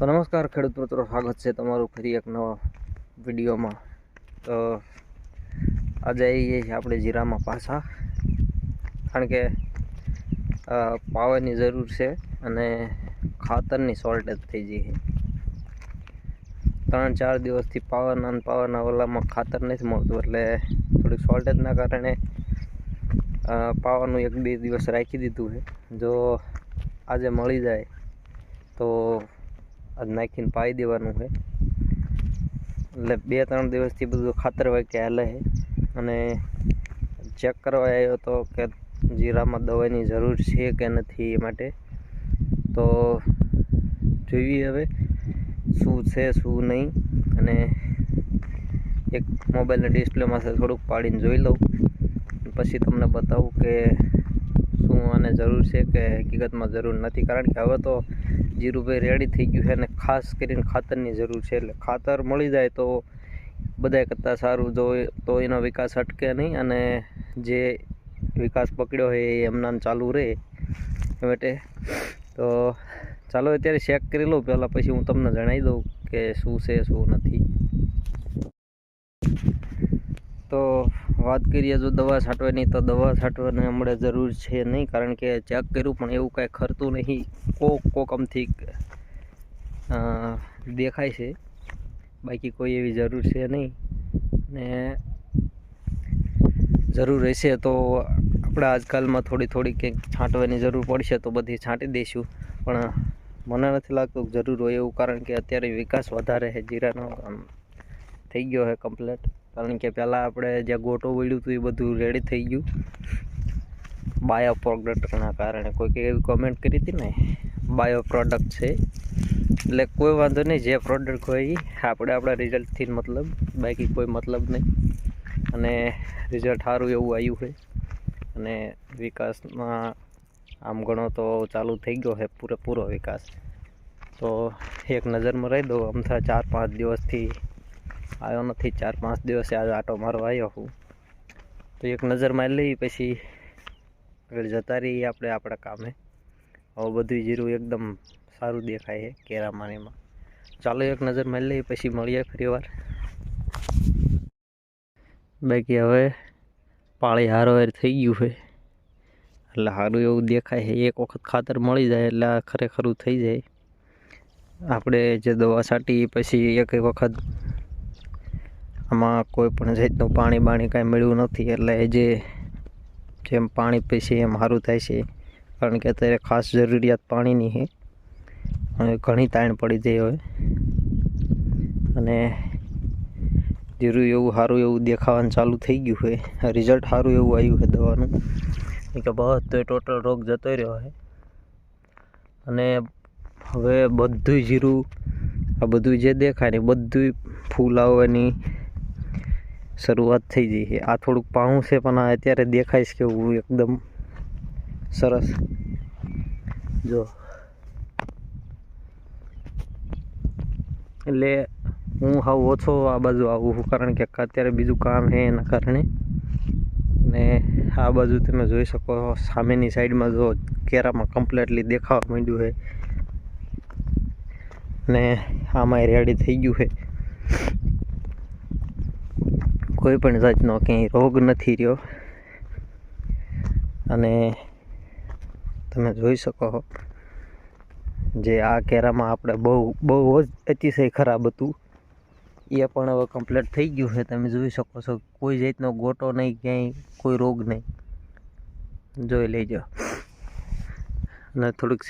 તો નમસ્કાર, ખેડૂત મિત્રો, સ્વાગત છે તમારું ફરી એક નવા વિડીયોમાં. તો આજે આવીએ છીએ આપણે જીરામાં પાછા, કારણ કે પાવરની જરૂર છે અને ખાતરની શોર્ટેજ થઈ ગઈ છે. ત્રણ ચાર દિવસથી પાવાના અને પાવાના ઓલામાં ખાતર નથી મળતું, એટલે થોડીક શોર્ટેજના કારણે પાવરનું એક બે દિવસ રાખી દીધું છે. જો આજે મળી જાય, તો આજ નાખીને પાઈ દેવાનું છે. એટલે બે ત્રણ દિવસથી બધું ખાતર વાંકે હાલે છે. અને ચેક કરવા આવ્યો હતો કે જીરામાં દવાની જરૂર છે કે નથી એ માટે. તો જોઈએ હવે શું છે, શું નહીં. અને એક મોબાઈલના ડિસ્પ્લેમાંથી થોડુંક પાડીને જોઈ લઉં. પછી તમને બતાવું કે શું આને જરૂર છે કે હકીકતમાં જરૂર નથી. કારણ કે હવે તો જીરુભાઈ રેડી થઈ ગયું છે અને ખાસ કરીને ખાતરની જરૂર છે એટલે ખાતર મળી જાય તો બધાય કરતાં સારું જો તો એનો વિકાસ અટકે નહીં અને જે વિકાસ પકડ્યો હોય એ એમના ચાલુ રહે. એ માટે તો ચાલો અત્યારે ચેક કરી લઉં. પહેલાં પછી હું તમને જણાવી દઉં કે શું છે, શું નથી. તો વાત કરીએ જો દવા છાંટવાની, તો દવા છાંટવાની હમણાં જરૂર છે નહીં, કારણ કે ચેક કર્યું, પણ એવું કાંઈ ખરતું નહીં. કોક કોક અમથી દેખાય છે. બાકી કોઈ એવી જરૂર છે નહીં. ને જરૂર રહેશે તો આપણે આજકાલમાં થોડી થોડી કંઈક છાંટવાની જરૂર પડશે તો બધી છાંટી દઈશું. પણ મને નથી લાગતું જરૂર હોય એવું, કારણ કે અત્યારે વિકાસ વધારે છે, જીરાનો થઈ ગયો છે કમ્પ્લેટ કારણ કે પહેલાં આપણે જે ગોટો વળ્યું હતું એ બધું રેડી થઈ ગયું. બાયો પ્રોડક્ટના કારણે. કોઈક એવી કોમેન્ટ કરી હતી ને બાયો પ્રોડક્ટ છે. એટલે કોઈ વાંધો નહીં, જે પ્રોડક્ટ હોય આપણે આપણા રિઝલ્ટથી મતલબ, બાકી કોઈ મતલબ નહીં. અને રિઝલ્ટ સારું એવું આવ્યું છે. અને વિકાસમાં આમ ઘણો તો ચાલુ થઈ ગયો છે, પૂરેપૂરો વિકાસ. તો એક નજરમાં રહી દઉં અમથા ચાર પાંચ દિવસથી આવ્યો નથી, ચાર પાંચ દિવસે આજે આટો મારવા આવ્યો હું. તો એક નજર મારી લઈ પછી આગળ જતા રહીએ આપણે આપણા કામે. હવે બધું જીરું એકદમ સારું દેખાય છે કેરામાં એમાં ચાલો એક નજર મારી લઈએ, પછી મળીએ ફરી વાર બાકી હવે પાળી હારોહાર થઈ ગયું છે. એટલે સારું એવું દેખાય છે, એક વખત ખાતર મળી જાય એટલે આ ખરેખરું થઈ જાય. આપણે જે દવા છાંટી પછી એક વખત આમાં કોઈ પણ જાતનું પાણી બાણી કાંઈ મળ્યું નથી, એટલે જે જેમ પાણી પીશે એમ સારું થાય છે. કારણ કે અત્યારે ખાસ જરૂરિયાત પાણીની છે. ઘણી તાણ પડી જાય હવે અને જીરું એવું સારું એવું દેખાવાનું ચાલુ થઈ ગયું હોય રિઝલ્ટ સારું એવું આવ્યું છે દવાનું. કે બધો ટોટલ રોગ જતો રહ્યો છે. અને હવે બધું જીરું, આ બધું જે દેખાય ને બધું ફૂલ આવવાની શરૂઆત થઈ ગઈ છે. આ થોડુંક પાઉં છે, પણ આ અત્યારે દેખાય છે કેવું એકદમ સરસ. જો. એટલે હું હાવ ઓછો આ બાજુ આવું છું, કારણ કે અત્યારે બીજું કામ છે એના કારણે. ને આ બાજુ તમે જોઈ શકો સામેની સાઈડમાં જો કેરામાં કમ્પ્લેટલી દેખાવા માંડ્યું છે. ને આમાં રેડી થઈ ગયું છે. કોઈ પણ જાતનો ક્યાંય રોગ નથી રહ્યો. અને તમે જોઈ શકો જે આ કેરામાં આપણે બહુ બહુ જ અતિશય ખરાબ હતું. એ પણ હવે કમ્પ્લીટ થઈ ગયું છે. તમે જોઈ શકો છો, કોઈ જાતનો ગોટો નહીં, ક્યાંય કોઈ રોગ નહીં. જોઈ લેજો. અને થોડુંક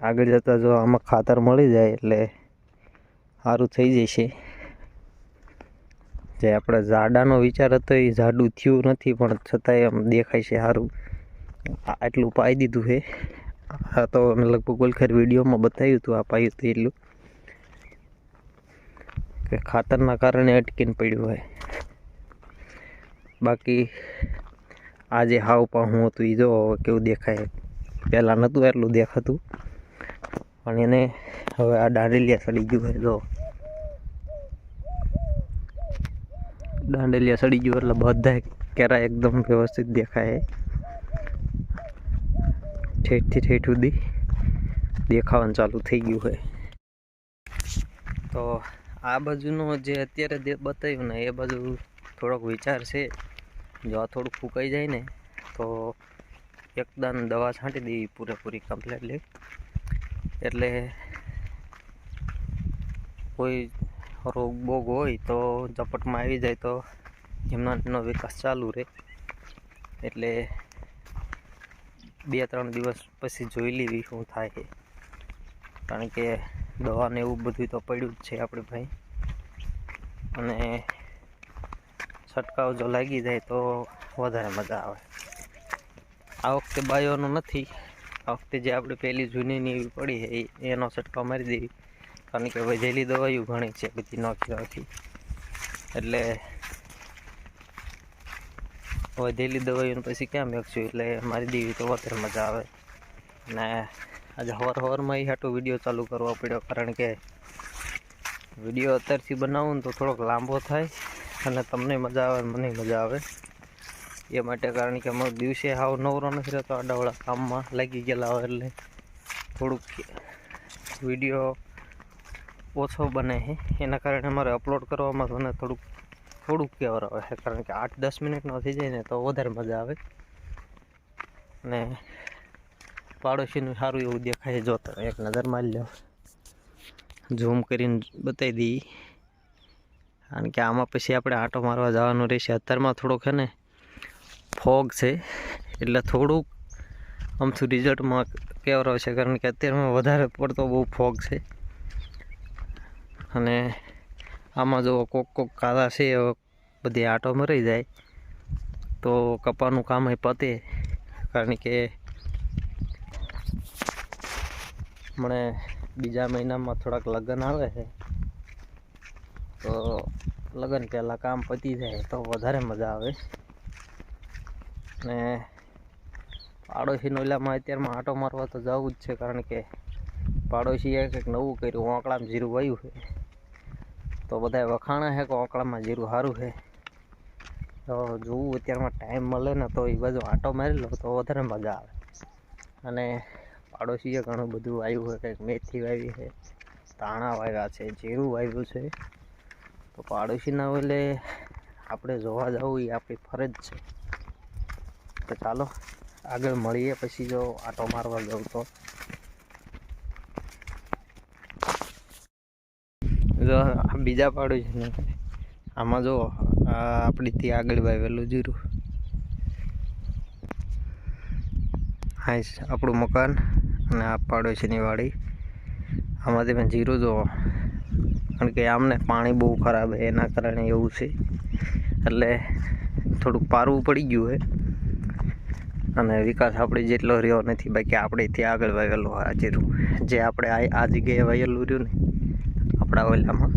આગળ જતાં જો આમાં ખાતર મળી જાય એટલે સારું થઈ જશે. જે આપણે ઝાડાનો વિચાર હતો એ ઝાડું થયું નથી, પણ છતાંય આમ દેખાય છે સારું. આટલું પાઈ દીધું છે આ તો અમે લગભગ ઓલખર વિડીયોમાં બતાવ્યું હતું, આ પાયું હતું એટલું. કે ખાતરના કારણે અટકીને પડ્યું હોય. બાકી આ જે હાવ પાહું હતું એ જો કેવું દેખાય. પહેલાં નહોતું એટલું દેખાતું. પણ એને હવે આ દાંડલિયા સડી ગયું હોય જો દાંડલિયા સડી ગયું એટલે બધા કેરા એકદમ વ્યવસ્થિત દેખાય ઠેઠથી ઠેઠ સુધી દેખાવાનું ચાલુ થઈ ગયું હોય તો આ બાજુનો જે અત્યારે બતાવ્યું ને એ બાજુ થોડોક વિચાર છે. જો આ થોડુંક ફૂંકાઈ જાય ને, તો એકદમ દવા છાંટી દેવી પૂરેપૂરી કમ્પ્લેટલી એટલે કોઈ રોગ બોગ હોય તો ઝપટમાં આવી જાય તો એમનો એનો વિકાસ ચાલુ રહે. એટલે બે ત્રણ દિવસ પછી જોઈ લેવી શું થાય છે. કારણ કે દવાને એવું બધું તો પડ્યું જ છે આપણે ભાઈ અને છંટકાવ જો લાગી જાય તો વધારે મજા આવે. આ વખતે બાયોનો નથી. આ વખતે જે આપણે પહેલી જૂનીની એવી પડી છે એનો છંટકાવ મારી દેવી. કારણ કે વધેલી દવાઈઓ ઘણી છે, બધી નાખી એટલે વધેલી દવાઈઓને પછી ક્યાં મેકશું? એટલે મારી દેવી તો વધારે મજા આવે. ને આજે હવાર હવારમાં એ હાટો વીડિયો ચાલુ કરવો પડ્યો, કારણ કે વીડિયો અત્યારથી બનાવું ને તો થોડોક લાંબો થાય અને તમને મજા આવે મને મજા આવે. એ માટે કારણ કે અમે દિવસે હાવ નવરો નથી રહેતો, આડાવાળા કામમાં લાગી ગયેલા હોય એટલે થોડુંક વીડિયો ઓછો બને છે એના કારણે અમારે અપલોડ કરવામાં મને થોડુંક થોડુંક કેવર આવે છે. કારણ કે આઠ, દસ મિનિટનો થઈ જાય ને તો વધારે મજા આવે. ને પાડોશીનું સારું એવું દેખાય જો તમે એક નજર મારી લો. ઝૂમ કરીને બતાવી દઈએ કારણ કે આમાં પછી આપણે આંટો મારવા જવાનું રહેશે. અત્યારમાં થોડોક છે ને, ફોગ છે. એટલે થોડુંક આમથું રિઝલ્ટમાં કેવરો છે. કારણ કે અત્યારમાં વધારે પડતો બહુ ફોગ છે. અને આમાં જો કોક કોક કાળા છે બધી આંટો મરી જાય. તો કપાનું કામ એ પતે, કારણ કે મને બીજા મહિનામાં થોડાક લગ્ન આવે છે. તો લગ્ન પહેલાં કામ પતી જાય, તો વધારે મજા આવે. ને પાડોશી નોલામાં અત્યારમાં આંટો મારવા તો જવું જ છે, કારણ કે પાડોશીએ કંઈક નવું કર્યું ઓંકળામાં જીરું વાયું છે. તો બધાય વખાણા છે કે ઓંકળામાં જીરું સારું છે તો જોવું અત્યારમાં ટાઈમ મળે ને તો એ બાજુ આંટો મારી લો તો વધારે મજા આવે. અને પાડોશીએ ઘણું બધું વાવ્યું છે કંઈક મેથી વાવી છે ધાણા વાવ્યા છે, જીરું વાવ્યું છે. તો પાડોશીના એટલે આપણે જોવા જવું એ આપણી ફરજ છે. તો ચાલો, આગળ મળીએ પછી જો આંટો મારવા જાઉં તો. જો બીજા બીજા છે ને આમાં જો, આ આપણી ત્યાં આગળ વાવેલું જીરું. હા આપણું મકાન અને આ પાડોશીની વાડી. આમાં તમે જીરું જો, કારણ કે આમને પાણી બહુ ખરાબ છે, એના કારણે એવું છે. એટલે થોડુંક પારવું પડી ગયું હોય અને વિકાસ આપણે જેટલો રહ્યો નથી, બાકી આપણે ત્યાં આગળ વાવેલું આ જીરું. જે આપણે આ જગ્યાએ વાવેલું રહ્યું ને આપણા ઓલામાં.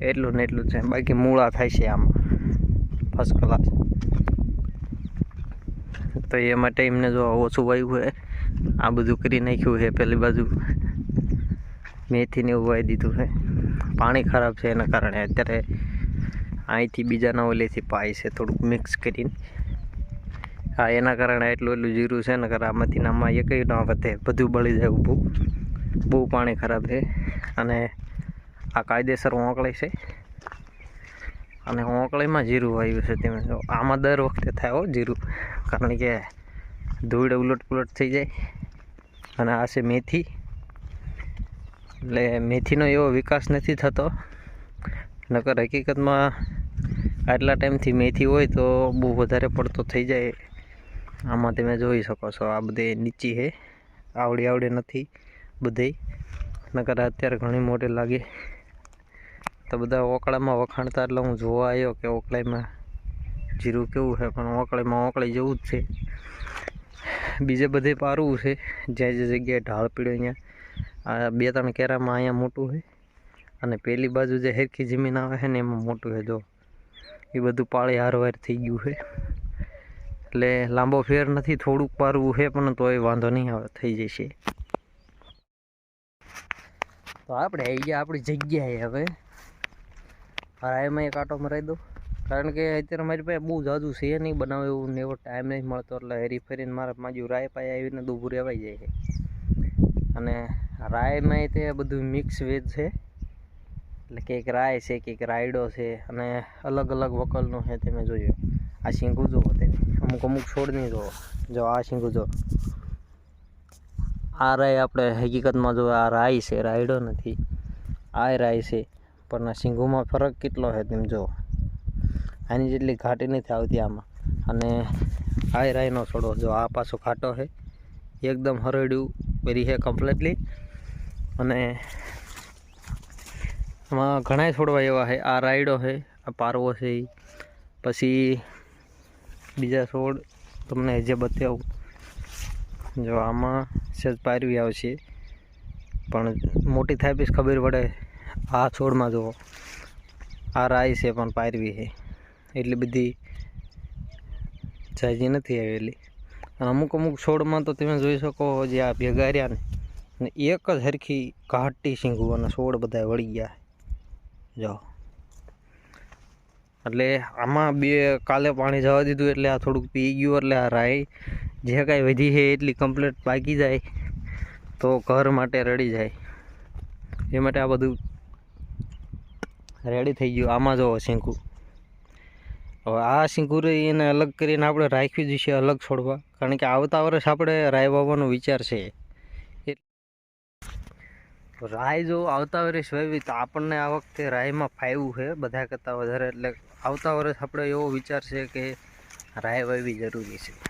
એટલું ને એટલું છે. બાકી મૂળા થાય છે આમાં. ફર્સ્ટ ક્લાસ તો એ માટે એમને જો ઓછું વાવ્યું હોય, આ બધું કરી નાખ્યું છે પેલી બાજુ. મેથીને એવું વાવી દીધું છે. પાણી ખરાબ છે એના કારણે. અત્યારે અહીંથી બીજાના ઓલેથી પાય છે થોડુંક મિક્સ કરીને. હા, એના કારણે એટલું એટલું જીરું છે ને આમાંથી ને આમાં એકય ન વધે. બધું બળી જાય ઊભું. બહુ પાણી ખરાબ છે. અને આ કાયદેસર ઓંકળી છે. અને ઓંકળીમાં જીરું વાવ્યું છે તમે જો આમાં દર વખતે થાય હો જીરું. કારણ કે ધૂળ ઉલટ પુલટ થઈ જાય. અને આ છે મેથી. એટલે મેથીનો એવો વિકાસ નથી થતો. નકર હકીકતમાં આટલા ટાઈમથી મેથી હોય તો બહુ વધારે પડતો થઈ જાય. આમાં તમે જોઈ શકો છો આ બધે નીચી છે. આવડી આવડી નથી બધી. નકર અત્યારે ઘણી મોટી લાગે. તો બધા ઓકળામાં વખાણતા એટલે હું જોવા આવ્યો કે ઓકળાઈમાં જીરું કેવું છે, પણ ઓકળાઈમાં ઓકળી જેવું જ છે. બીજે બધે પારવું છે, જ્યાં જે જગ્યાએ ઢાળ પીડ્યો અહીંયા. આ બે ત્રણ કેરામાં અહીંયા મોટું છે. અને પેલી બાજુ જે હેરખી જમીન આવે છે ને એમાં મોટું છે, જો. એ બધું પાળી હારવાર થઈ ગયું છે. એટલે લાંબો ફેર નથી, થોડુંક પારવું છે, પણ તોય વાંધો નહીં આવે, થઈ જશે. તો આપણે આવી ગયા આપણી જગ્યાએ હવે. રાયમાં એક આટો મરાઈ દઉં. કારણ કે અત્યારે મારી પાસે બહુ જાજુ છે નહીં બનાવે એવું ને એવો ટાઈમ નહીં મળતો, એટલે હેરી ફેરીને મારા માજુ રાય પાસે આવીને દૂભું રહેવાઈ જાય છે. અને રાયમાં તે બધું મિક્સ વેજ છે. એટલે કંઈક રાય છે, કંઈક રાયડો છે અને અલગ અલગ વકલનું છે તમે જોયું. આ શીંગું જુઓ તમે અમુક અમુક છોડની જુઓ જો આ શીંગું જુઓ આ રાય આપણે હકીકતમાં જો આ રાય છે, રાયડો નથી. આ રાય છે, પણ આ શીંગુમાં ફરક કેટલો છે તેમ જો આની જેટલી ઘાટી નથી આવતી આમાં. અને આ રાયનો છોડો જો આ પાછો ઘાટો છે, એકદમ હરડ્યું પેરી છે કમ્પ્લીટલી અને એમાં ઘણા છોડવા એવા છે, આ રાયડો છે, આ પારવો છે. પછી બીજા છોડ તમને જે બતાવું જો આમાં સહેજ પારવી આવશે. પણ મોટી થાય પછી ખબર પડે, આ છોડમાં જુઓ. આ રાઈ છે પણ પારવી છે. એટલી બધી જાજી નથી આવેલી. અને અમુક અમુક છોડમાં તો તમે જોઈ શકો જે આ ભેગા રહ્યા ને એક જ હરખી ઘાટી શીંગું અને છોડ બધા વળી ગયા. જો. એટલે આમાં બે કાલે પાણી જવા દીધું એટલે આ થોડુંક પી ગયું એટલે આ રાય જે કાંઈ વધી છે એટલી કમ્પ્લીટ પાકી જાય તો ઘર માટે રડી જાય. એ માટે આ બધું રેડી થઈ ગયું. આમાં જો શીંકું. હવે આ શીંકું એને અલગ કરીને આપણે રાખવી છે અલગ છોડવા. કારણ કે આવતા વર્ષ આપણે રાય વાવવાનો વિચાર છે. રાય જો આવતા વર્ષ વાવી તો આપણને આ વખતે રાયમાં ફાવ્યું છે બધા કરતાં વધારે. એટલે આવતા વર્ષ આપણે એવો વિચાર છે કે રાય વાવવી જરૂરી છે.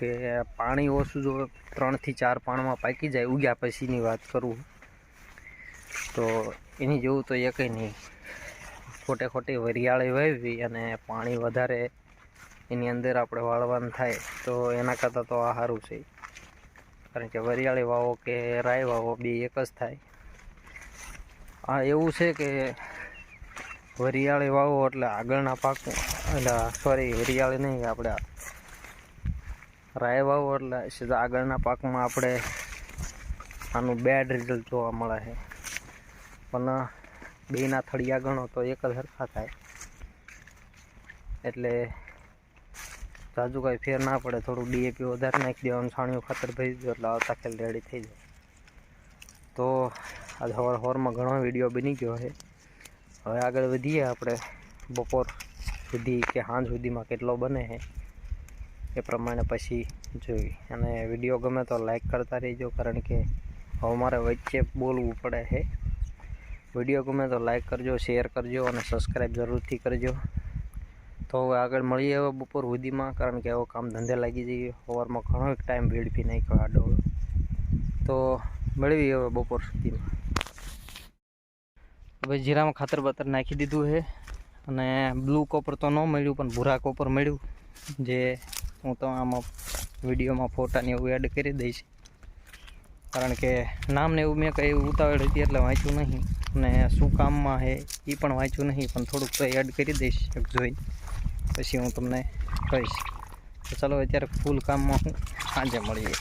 કે પાણી ઓછું જો ત્રણથી ચાર પાણમાં પાકી જાય, ઉગ્યા પછીની વાત કરું તો એની જેવું તો એ કંઈ નહીં. ખોટે ખોટી વરિયાળી વાવી અને પાણી વધારે એની અંદર આપણે વાળવાનું થાય, તો એના કરતાં તો આ સારું છે. કારણ કે વરિયાળી વાવો કે રાય વાવો, બે એક જ થાય. આ એવું છે કે વરિયાળી વાવો એટલે આગળના પાક, એટલે સોરી વરિયાળી નહીં, આપણે રાય વાવો એટલે સીધા આગળના પાકમાં આપણે આનું બેડ રિઝલ્ટ જોવા મળે છે. પણ બેના થળિયા ગણો તો એક જ સરખા થાય. એટલે જાજુ કાંઈ ફેર ના પડે, થોડું ડીએપી વધારે નાખી દેવાનું, છાણિયું ખાતર ભરી દો એટલે આવતા ખેલ રેડી થઈ જાય. તો આજે હવાર હોરમાં ઘણો વીડિયો બની ગયો છે. હવે આગળ વધીએ આપણે બપોર સુધી કે સાંજ સુધીમાં કેટલો બને છે. એ પ્રમાણે પછી જોઈ. અને વીડિયો ગમે તો લાઈક કરતા રહેજો, કારણ કે હવે મારે વચ્ચે બોલવું પડે છે. વીડિયો ગમે તો લાઈક કરજો શેર કરજો અને સબસ્ક્રાઈબ જરૂરથી કરજો. તો હવે આગળ મળીએ હવે બપોર સુધીમાં, કારણ કે હવે કામ ધંધે લાગી જઈએ. સવારમાં ઘણો એક ટાઈમ વેડફી નાખ્યો આડો તો મળવી હવે બપોર સુધીમાં. હવે જીરામાં ખાતર બાતર નાખી દીધું છે. અને બ્લુ કોપર તો ન મળ્યું, પણ ભૂરા કોપર મળ્યું, જે હું તો આમાં વિડીયોમાં ફોટાને એવું એડ કરી દઈશ. કારણ કે નામને એવું મેં કંઈ ઉતાવળ હતી એટલે વાંચ્યું નહીં. અને શું કામમાં છે એ પણ વાંચ્યું નહીં પણ થોડુંક તો એડ કરી દઈશ એક જોઈ. પછી હું તમને કહીશ. તો ચાલો અત્યારે ફૂલ કામમાં હું સાંજે મળીએ.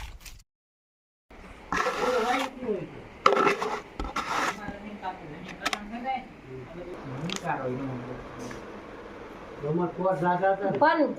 પણ